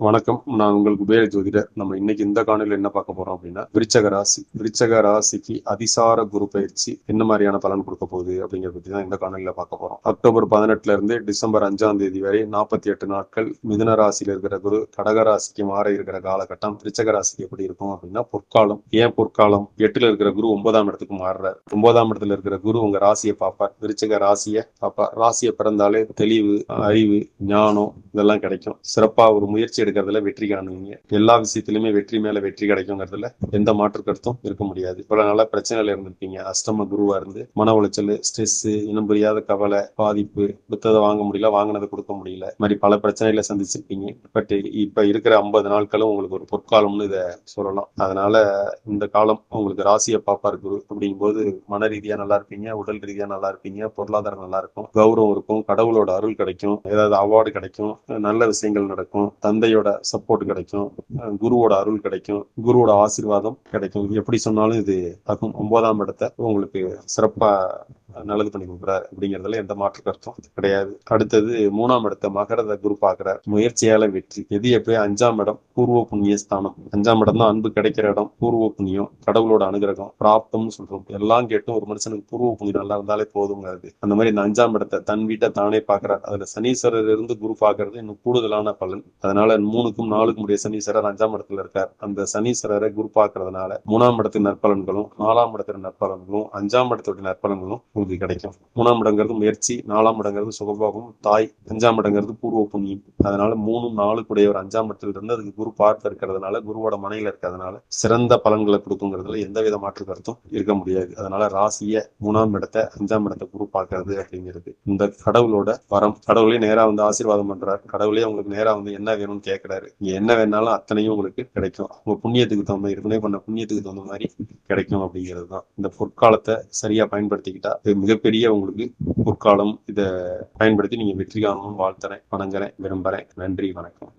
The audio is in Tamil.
வணக்கம். நான் உங்களுக்கு குபேர ஜோதிடர். நம்ம இன்னைக்கு இந்த காணொலியில் என்ன பார்க்க போறோம் அப்படின்னா விருச்சக ராசி. விருச்சக ராசிக்கு அதிசார குரு பயிற்சி என்ன மாதிரியான பலன் கொடுக்க போகுது அப்படிங்கிற பத்தி தான் இந்த காணொலியில பார்க்க போறோம். அக்டோபர் பதினெட்டுல இருந்து டிசம்பர் அஞ்சாம் தேதி வரை நாற்பத்தி எட்டு நாட்கள் மிதுன ராசியில இருக்கிற குரு கடக ராசிக்கு மாற இருக்கிற காலகட்டம் விருச்சக ராசிக்கு எப்படி இருக்கும் அப்படின்னா பொற்காலம். ஏன் பொற்காலம்? எட்டுல இருக்கிற குரு ஒன்பதாம் இடத்துக்கு மாறுறார். ஒன்பதாம் இடத்துல இருக்கிற குரு உங்க ராசியை பார்ப்பார். விருச்சக ராசியை பார்ப்பார். ராசியை பிறந்தாலே தெளிவு அறிவு ஞானம் இதெல்லாம் கிடைக்கும். சிறப்பா ஒரு முயற்சி எடுக்கிறதுல வெற்றி காணுவீங்க. எல்லா விஷயத்திலுமே வெற்றி மேல வெற்றி கிடைக்குங்கிறதுல எந்த மாற்று கருத்தும் இருக்க முடியாது. இவ்வளவு நாளா பிரச்சனையில இருந்திருப்பீங்க. அஷ்டம குருவா இருந்து மன உளைச்சல் ஸ்ட்ரெஸ் இனம் புரியாத கவலை பாதிப்பு புத்தகத்தை வாங்க முடியல வாங்கினதை கொடுக்க முடியல. மாதிரி பல பிரச்சனைகளை சந்திச்சிருப்பீங்க. பட் இப்ப இருக்கிற ஐம்பது நாட்களும் உங்களுக்கு ஒரு பொற்காலம்னு இதை சொல்லலாம். அதனால இந்த காலம் உங்களுக்கு ராசியை பாப்பார் குரு. அப்படிங்கும் போது மன ரீதியா நல்லா இருப்பீங்க உடல் ரீதியா நல்லா இருப்பீங்க பொருளாதாரம் நல்லா இருக்கும் கௌரவம் இருக்கும் கடவுளோட அருள் கிடைக்கும் ஏதாவது அவார்டு கிடைக்கும் நல்ல விஷயங்கள் நடக்கும் தந்தையோட சப்போர்ட் கிடைக்கும். குருவோட அருள் கிடைக்கும். குருவோட ஆசீர்வாதம் கிடைக்கும். எப்படி சொன்னாலும் இது ஆகும் ஒன்பதாம் இடத்தை உங்களுக்கு சிறப்பா நல்லது பண்ணி கொடுக்குறாரு அப்படிங்கிறதுல எந்த மாற்று கருத்தும் கிடையாது. அடுத்தது மூணாம் இடத்த மகரத குரு பாக்குறார் முயற்சியால வெற்றி. எது எப்படியோ அஞ்சாம் இடம் பூர்வ புண்ணிய ஸ்தானம். அஞ்சாம் இடம் தான் அன்பு கிடைக்கிற இடம் பூர்வ புண்ணியம் கடவுளோட அனுகிரகம் பிராப்தம்னு சொல்றோம். எல்லாம் கேட்டும் ஒரு மனுஷனுக்கு பூர்வ புண்ணியம் நல்லா இருந்தாலே போதுங்கிறது அந்த மாதிரி இந்த அஞ்சாம் இடத்தை தன் வீட்டை தானே பாக்குறார் அதுல சனீஸ்வரர் இருந்து குரு பாக்குறது இன்னும் கூடுதலான பலன். அதனால மூணுக்கும் நாலுக்கும் உடைய சனீஸ்வரர் அஞ்சாம் இடத்துல இருக்கார். அந்த சனீஸ்வரரை குரு பாக்குறதுனால மூணாம் இடத்து நற்பலன்களும் நாலாம் இடத்துல நற்பலன்களும் அஞ்சாம் இடத்துடைய நற்பலன்களும் உங்களுக்கு கிடைக்கும். மூணாம் இடங்கிறது முயற்சி நாலாம் இடங்கிறது சுகபோகம் தாய் அஞ்சாம் இடங்கிறது பூர்வ புண்ணியம். அதனால மூணு நாலு கூடிய ஒரு அஞ்சாம் இடத்துல இருந்து அதுக்கு குரு பார்த்து இருக்கிறதுனால குருவோட மனையில இருக்கிறதுனால சிறந்த பலன்களை கொடுக்குங்கிறதுல எந்த வித மாற்று கருத்தும் இருக்க முடியாது. அதனால ராசிய மூணாம் இடத்த அஞ்சாம் இடத்தை குரு பார்க்கறது அப்படிங்கிறது. இந்த கடவுளோட வரம் கடவுளே நேரா வந்து ஆசீர்வாதம் பண்றாரு. கடவுளே உங்களுக்கு நேரா வந்து என்ன வேணும்னு கேட்கிறாரு. நீங்க என்ன வேணாலும் அத்தனையும் உங்களுக்கு கிடைக்கும். உங்க புண்ணியத்துக்கு தகுந்த ஏற்கனவே பண்ண புண்ணியத்துக்கு தகுந்த மாதிரி கிடைக்கும் அப்படிங்கிறது தான். இந்த பொற்காலத்தை சரியா பயன்படுத்திக்கிட்டா மிகப்பெரிய உங்களுக்கு பொற்காலம் இதை பயன்படுத்தி நீங்க வெற்றி காணணும்னு வாழ்த்துறேன் வணங்குறேன் விரும்புறேன். நன்றி வணக்கம்.